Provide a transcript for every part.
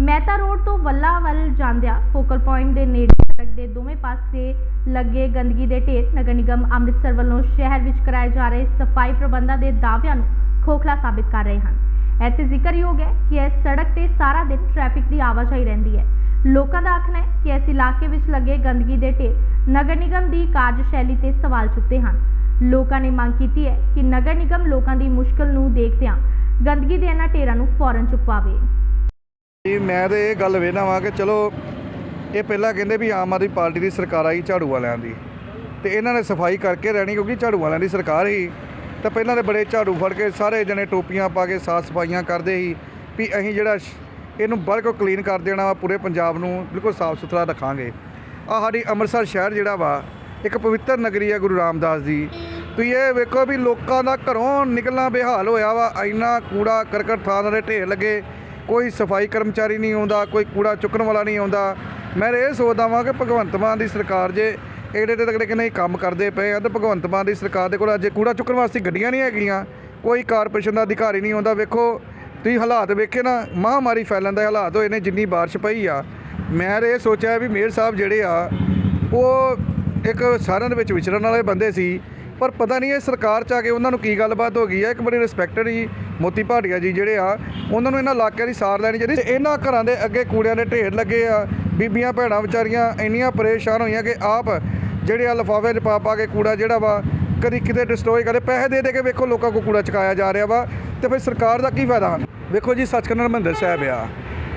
Mehta road ਤੋਂ ਵੱਲਾ ਵੱਲ ਜਾਂਦਿਆਂ ਫੋਕਲ ਪੁਆਇੰਟ ਦੇ ਨੇੜੇ ਸੜਕ ਦੇ ਦੋਵੇਂ ਪਾਸੇ ਲੱਗੇ ਗੰਦਗੀ ਦੇ ਢੇਰ ਨਗਰ ਨਿਗਮ ਅੰਮ੍ਰਿਤਸਰ ਵੱਲੋਂ ਸ਼ਹਿਰ ਵਿੱਚ ਕਰਾਏ ਜਾ ਰਹੇ ਸਫ਼ਾਈ ਪ੍ਰਬੰਧਾਂ ਦੇ ਦਾਅਵਿਆਂ ਨੂੰ ਖੋਖਲਾ ਸਾਬਿਤ ਕਰ ਰਹੇ ਹਨ। ਇੱਥੇ ਜ਼ਿਕਰਯੋਗ ਹੈ ਕਿ ਇਸ ਸੜਕ ਤੇ ਸਾਰਾ ਦਿਨ ਟ੍ਰੈਫਿਕ ਦੀ ਆਵਾਜਾਈ ਰਹਿੰਦੀ ਹੈ। ਲੋਕਾਂ ਦਾ ਆਖਣਾ ਹੈ ਕਿ ਇਸ ਇਲਾਕੇ ਵਿੱਚ ਲੱਗੇ ਗੰਦਗੀ ਦੇ ਢੇਰ ਨਗਰ ਨਿਗਮ ਦੀ ਕਾਰਜਸ਼ੈਲੀ ਤੇ ਸਵਾਲ ਚੁੱਕਦੇ ਹਨ। ਲੋਕਾਂ ਨੇ ਮੰਗ ਕੀਤੀ ਹੈ ਕਿ ਨਗਰ ਨਿਗਮ ਲੋਕਾਂ ਦੀ ਮੁਸ਼ਕਲ ਨੂੰ ਦੇਖਦਿਆਂ ਗੰਦਗੀ ਦੇ ਇਹਨਾਂ ਢੇਰਾਂ ਨੂੰ ਫੌਰਨ ਚੁਕਵਾਵੇ ਜੀ, ਮੈਂ ਤੇ ਇਹ ਗੱਲ ਵੇਖਣਾ ਵਾਂ ਕਿ ਚਲੋ, ਇਹ ਪਹਿਲਾਂ ਕਹਿੰਦੇ ਵੀ ਆਮ ਆਦਮੀ ਪਾਰਟੀ ਦੀ ਸਰਕਾਰ ਆਈ ਝਾੜੂ ਵਾਲਿਆਂ ਦੀ। ਤੇ ਇਹਨਾਂ ਨੇ ਸਫ਼ਾਈ ਕਰਕੇ ਰਹਿਣੀ ਕਿਉਂਕਿ ਝਾੜੂ ਵਾਲਿਆਂ ਦੀ ਸਰਕਾਰ ਹੀ। ਤਾਂ ਪਹਿਲਾਂ ਦੇ ਬੜੇ ਝਾੜੂ ਫੜ ਕੇ ਸਾਰੇ ਜਣੇ ਟੋਪੀਆਂ ਪਾ ਕੇ ਸਾਫ਼ ਸਫਾਈਆਂ ਕਰਦੇ ਸੀ ਵੀ ਅਸੀਂ ਜਿਹੜਾ ਸ਼- ਇਹਨੂੰ ਬਿਲਕੁਲ ਕਲੀਨ ਕਰ ਦੇਣਾ ਵਾ, ਪੂਰੇ ਪੰਜਾਬ ਨੂੰ ਬਿਲਕੁਲ ਸਾਫ਼ ਸੁਥਰਾ ਰੱਖਾਂਗੇ। ਆ ਸਾਡੀ ਅੰਮ੍ਰਿਤਸਰ ਸ਼ਹਿਰ ਜਿਹੜਾ ਵਾ, ਇੱਕ ਪਵਿੱਤਰ ਨਗਰੀ ਆ ਗੁਰੂ ਰਾਮਦਾਸ ਦੀ ਤੁਸੀਂ ਇਹ ਵੇਖੋ ਵੀ ਲੋਕਾਂ ਦਾ ਘਰੋਂ ਨਿਕਲਣਾ ਬੇਹਾਲ ਹੋਇਆ ਵਾ, ਇੰਨਾ ਕੂੜਾ ਕਰਕਟ ਥਾਂ ਦੇ ਢੇਰ ਲੱਗੇ। ਕੋਈ ਸਫ਼ਾਈ ਕਰਮਚਾਰੀ ਨਹੀਂ ਆਉਂਦਾ, ਕੋਈ ਕੂੜਾ ਚੁੱਕਣ ਵਾਲਾ ਨਹੀਂ ਆਉਂਦਾ। ਮੈਂ ਇਹ ਸੋਚਦਾ ਵਾਂ ਕਿ ਭਗਵੰਤ ਮਾਨ ਦੀ ਸਰਕਾਰ ਜੇ ਏਡੇ ਤੇ ਤਕੜੇ ਕਿੰਨੇ ਕੰਮ ਕਰਦੇ ਪਏ ਆ ਤੇ ਭਗਵੰਤ ਮਾਨ ਦੀ ਸਰਕਾਰ ਦੇ ਕੋਲ ਅੱਜ ਕੂੜਾ ਚੁੱਕਣ ਵਾਸਤੇ ਗੱਡੀਆਂ ਨਹੀਂ ਹੈਗੀਆਂ, ਕੋਈ ਕਾਰਪੋਰੇਸ਼ਨ ਦਾ ਅਧਿਕਾਰੀ ਨਹੀਂ ਆਉਂਦਾ। ਵੇਖੋ, ਤੁਸੀਂ ਹਾਲਾਤ ਵੇਖੇ ਨਾ, ਮਹਾਮਾਰੀ ਫੈਲਣ ਦੇ ਹਾਲਾਤ ਹੋਏ ਨੇ, ਜਿੰਨੀ ਬਾਰਿਸ਼ ਪਈ ਆ। ਮੈਂ ਇਹ ਸੋਚਿਆ ਵੀ ਮੇਅਰ ਸਾਹਿਬ ਜਿਹੜੇ ਆ, ਉਹ ਇੱਕ ਸਾਰਿਆਂ ਦੇ ਵਿੱਚ ਵਿਚਰਨ ਵਾਲੇ ਬੰਦੇ ਸੀ। ਪਰ ਪਤਾ ਨਹੀਂ ਇਹ ਸਰਕਾਰ ਚ ਆ ਕੇ ਉਹਨਾਂ ਨੂੰ ਕੀ ਗੱਲਬਾਤ ਹੋ ਗਈ ਹੈ ਇੱਕ ਬੜੀ ਰਿਸਪੈਕਟਡ ਜੀ ਮੋਤੀ ਭਾਟੀਆ ਜੀ ਜਿਹੜੇ ਆ, ਉਹਨਾਂ ਨੂੰ ਇਹਨਾਂ ਇਲਾਕਿਆਂ ਦੀ ਸਾਰ ਲੈਣੀ ਚਾਹੀਦੀ। ਤੇ ਇਹਨਾਂ ਘਰਾਂ ਦੇ ਅੱਗੇ ਕੂੜਿਆਂ ਦੇ ਢੇਰ ਲੱਗੇ ਆ। ਬੀਬੀਆਂ, ਭੈਣਾਂ ਵਿਚਾਰੀਆਂ ਇੰਨੀਆਂ ਪਰੇਸ਼ਾਨ ਹੋਈਆਂ ਕਿ ਆਪ ਜਿਹੜੇ ਆ ਲਿਫਾਫੇ 'ਚ ਪਾ ਪਾ ਕੇ ਕੂੜਾ ਜਿਹੜਾ ਵਾ, ਕਦੀ ਕਿਤੇ ਡਿਸਟਰੋਏ ਕਰਦੇ ਪੈਸੇ ਦੇ ਦੇ ਕੇ ਵੇਖੋ ਲੋਕਾਂ ਕੋਲ ਕੂੜਾ ਚੁਕਾਇਆ ਜਾ ਰਿਹਾ ਵਾ। ਤੇ ਫਿਰ ਸਰਕਾਰ ਦਾ ਕੀ ਫਾਇਦਾ? ਵੇਖੋ ਜੀ, ਸੱਚਖੰਡ ਹਰਿਮੰਦਰ ਸਾਹਿਬ ਆ।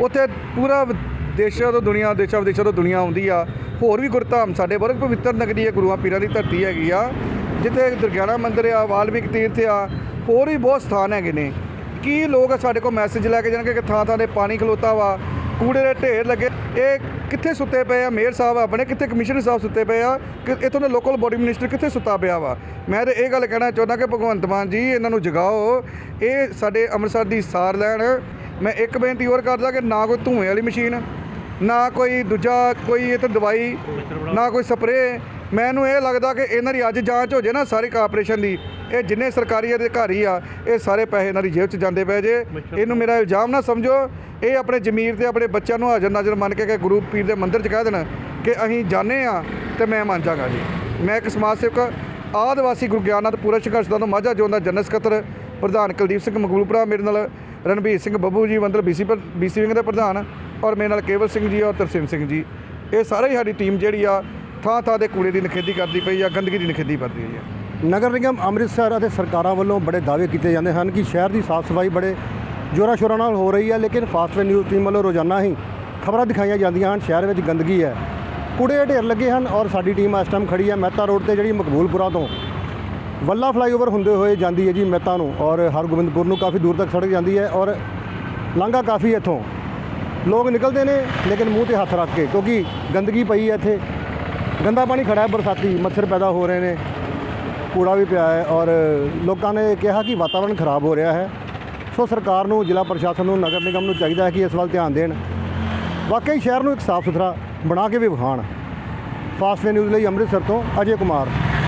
ਉੱਥੇ ਪੂਰਾ ਵ- ਦੇਸ਼ਾਂ ਤੋਂ ਦੁਨੀਆ, ਦੇਸ਼ਾਂ ਵਿਦੇਸ਼ਾਂ ਤੋਂ ਦੁਨੀਆ ਆਉਂਦੀ ਆ। ਹੋਰ ਵੀ ਗੁਰਧਾਮ ਸਾਡੇ ਬਹੁਤ ਪਵਿੱਤਰ ਨਗਰੀ ਹੈ ਗੁਰੂਆਂ ਪੀਰਾਂ ਦੀ ਧਰਤੀ ਹੈਗੀ ਆ। ਜਿੱਥੇ ਦੁਰਗਿਆਣਾ ਮੰਦਿਰ ਆ, ਵਾਲਮੀਕ ਤੀਰਥ ਆ। ਹੋਰ ਵੀ ਬਹੁਤ ਸਥਾਨ ਹੈਗੇ ਨੇ। ਕੀ ਲੋਕ ਸਾਡੇ ਕੋਲ ਮੈਸੇਜ ਲੈ ਕੇ ਜਾਣਗੇ ਕਿ ਥਾਂ ਥਾਂ 'ਤੇ ਪਾਣੀ ਖਲੋਤਾ ਵਾ, ਕੂੜੇ ਦੇ ਢੇਰ ਲੱਗੇ। ਇਹ ਕਿੱਥੇ ਸੁੱਤੇ ਪਏ ਆ? ਮੇਅਰ ਸਾਹਿਬ ਆਪਣੇ ਕਿੱਥੇ ਕਮਿਸ਼ਨਰ ਸਾਹਿਬ ਸੁੱਤੇ ਪਏ ਆ? ਕਿ ਇੱਥੋਂ ਦੇ ਲੋਕਲ ਬੋਡੀ ਮਿਨਿਸਟਰ ਕਿੱਥੇ ਸੁੱਤਾ ਪਿਆ ਵਾ? ਮੈਂ ਤੇ ਇਹ ਗੱਲ ਕਹਿਣਾ ਚਾਹੁੰਦਾ ਕਿ ਭਗਵੰਤ ਮਾਨ ਜੀ, ਇਹਨਾਂ ਨੂੰ ਜਗਾਓ। ਇਹ ਸਾਡੇ ਅੰਮ੍ਰਿਤਸਰ ਦੀ ਸਾਰ ਲੈਣ। ਮੈਂ ਇੱਕ ਬੇਨਤੀ ਹੋਰ ਕਰਦਾ ਕਿ ਨਾ ਕੋਈ ਧੂਏ ਵਾਲੀ ਮਸ਼ੀਨ, ਨਾ ਕੋਈ ਦੂਜਾ ਕੋਈ ਇਹ ਤੇ ਦਵਾਈ, ਨਾ ਕੋਈ ਸਪਰੇਅ ਮੈਨੂੰ ਇਹ ਲੱਗਦਾ ਕਿ ਇਹਨਾਂ ਦੀ ਅੱਜ ਜਾਂਚ ਹੋ ਜੇ ਨਾ ਸਾਰੀ ਕਾਰਪੋਰੇਸ਼ਨ ਦੀ, ਇਹ ਜਿੰਨੇ ਸਰਕਾਰੀ ਅਧਿਕਾਰੀ ਆ, ਇਹ ਸਾਰੇ ਪੈਸੇ ਇਹਨਾਂ ਦੀ ਜੇਬ 'ਚ ਜਾਂਦੇ ਪਏ ਜੇ। ਇਹਨੂੰ ਮੇਰਾ ਇਲਜ਼ਾਮ ਨਾ ਸਮਝੋ, ਇਹ ਆਪਣੇ ਜ਼ਮੀਰ ਤੇ ਆਪਣੇ ਬੱਚਿਆਂ ਨੂੰ ਹਾਜ਼ਰ ਨਾਜ਼ਰ ਮੰਨ ਕੇ ਕਿ ਗੁਰੂ ਪੀਰ ਦੇ ਮੰਦਿਰ 'ਚ ਕਹਿ ਦੇਣ ਕਿ ਅਸੀਂ ਜਾਣੇ ਆ ਤੇ ਮੈਂ ਮੰਨ ਜਾਗਾ ਜੀ। ਮੈਂ ਇੱਕ ਸਮਾਜ ਸੇਵਕ, ਆਦਿਵਾਸੀ ਗੁਰੂ ਗਿਆਨਨਾਥ ਪੂਰਾ ਸੰਘਰਸ਼ ਦਾ ਮਾਝਾ ਜੋਨ ਦਾ ਜਨਰਲ ਸਕੱਤਰ, ਪ੍ਰਧਾਨ ਕੁਲਦੀਪ ਸਿੰਘ ਮਕਬੂਲਪੁਰਾ ਮੇਰੇ ਨਾਲ, ਰਣਬੀਰ ਸਿੰਘ ਬੱਬੂ ਜੀ, ਮੰਦਰ ਬੀਸੀ ਬੀਸੀ ਵਿੰਗ ਦੇ ਪ੍ਰਧਾਨ ਔਰ ਮੇਰੇ ਨਾਲ ਕੇਵਲ ਸਿੰਘ ਜੀ ਔਰ ਤਰਸੇਮ ਸਿੰਘ ਜੀ। ਇਹ ਸਾਰੇ ਸਾਡੀ ਟੀਮ ਜਿਹੜੀ ਆ ਥਾਂ ਥਾਂ ਦੇ ਕੂੜੇ ਦੀ ਨਖੇਦੀ ਕਰਦੀ ਪਈ ਆ, ਗੰਦਗੀ ਦੀ ਨਖੇਦੀ ਕਰਦੀ ਪਈ ਆ। ਨਗਰ ਨਿਗਮ ਅੰਮ੍ਰਿਤਸਰ ਅਤੇ ਸਰਕਾਰਾਂ ਵੱਲੋਂ ਬੜੇ ਦਾਅਵੇ ਕੀਤੇ ਜਾਂਦੇ ਹਨ ਕਿ ਸ਼ਹਿਰ ਦੀ ਸਾਫ਼ ਸਫ਼ਾਈ ਬੜੇ ਜੋਰਾਂ ਸ਼ੋਰਾਂ ਨਾਲ ਹੋ ਰਹੀ ਹੈ ਲੇਕਿਨ ਫਾਸਟਵੇ ਨਿਊਜ਼ ਟੀਮ ਵੱਲੋਂ ਰੋਜ਼ਾਨਾ ਹੀ ਖਬਰਾਂ ਦਿਖਾਈਆਂ ਜਾਂਦੀਆਂ ਹਨ, ਸ਼ਹਿਰ ਵਿੱਚ ਗੰਦਗੀ ਹੈ। ਕੂੜੇ ਢੇਰ ਲੱਗੇ ਹਨ ਔਰ ਸਾਡੀ ਟੀਮ ਇਸ ਟਾਈਮ ਖੜੀ ਹੈ ਮਹਿਤਾ ਰੋਡ ਤੇ, ਜਿਹੜੀ ਮਕਬੂਲਪੁਰਾ ਤੋਂ। ਵੱਲਾ ਫਲਾਈਓਵਰ ਹੁੰਦੇ ਹੋਏ ਜਾਂਦੀ ਹੈ ਜੀ ਮਹਿਤਾ ਨੂੰ ਔਰ ਹਰਗੋਬਿੰਦਪੁਰ ਨੂੰ ਕਾਫੀ ਦੂਰ ਤੱਕ ਸੜਕ ਜਾਂਦੀ ਹੈ ਔਰ ਲਾਂਘਾ ਕਾਫੀ ਇੱਥੋਂ। ਲੋਕ ਨਿਕਲਦੇ ਨੇ, ਲੇਕਿਨ ਮੂੰਹ ਤੇ ਹੱਥ ਰੱਖ ਕੇ, ਕਿਉਂਕਿ ਗੰਦਗੀ ਪਈ ਹੈ ਇੱਥੇ। ਗੰਦਾ ਪਾਣੀ ਖੜਾ ਹੈ ਬਰਸਾਤੀ, ਮੱਛਰ ਪੈਦਾ ਹੋ ਰਹੇ ਨੇ, ਕੂੜਾ ਵੀ ਪਿਆ ਹੈ ਔਰ ਲੋਕਾਂ ਨੇ ਕਿਹਾ ਕਿ ਵਾਤਾਵਰਣ ਖਰਾਬ ਹੋ ਰਿਹਾ ਹੈ। ਸੋ ਸਰਕਾਰ ਨੂੰ, ਜ਼ਿਲ੍ਹਾ ਪ੍ਰਸ਼ਾਸਨ ਨੂੰ, ਨਗਰ ਨਿਗਮ ਨੂੰ ਚਾਹੀਦਾ ਹੈ ਕਿ ਇਸ ਵੱਲ ਧਿਆਨ ਦੇਣ। ਵਾਕਈ ਸ਼ਹਿਰ ਨੂੰ ਇੱਕ ਸਾਫ਼ ਸੁਥਰਾ ਬਣਾ ਕੇ ਵੀ ਵਿਖਾਣ। ਫਾਸਟ ਨਿਊਜ਼ ਲਈ ਅੰਮ੍ਰਿਤਸਰ ਤੋਂ ਅਜੇ ਕੁਮਾਰ।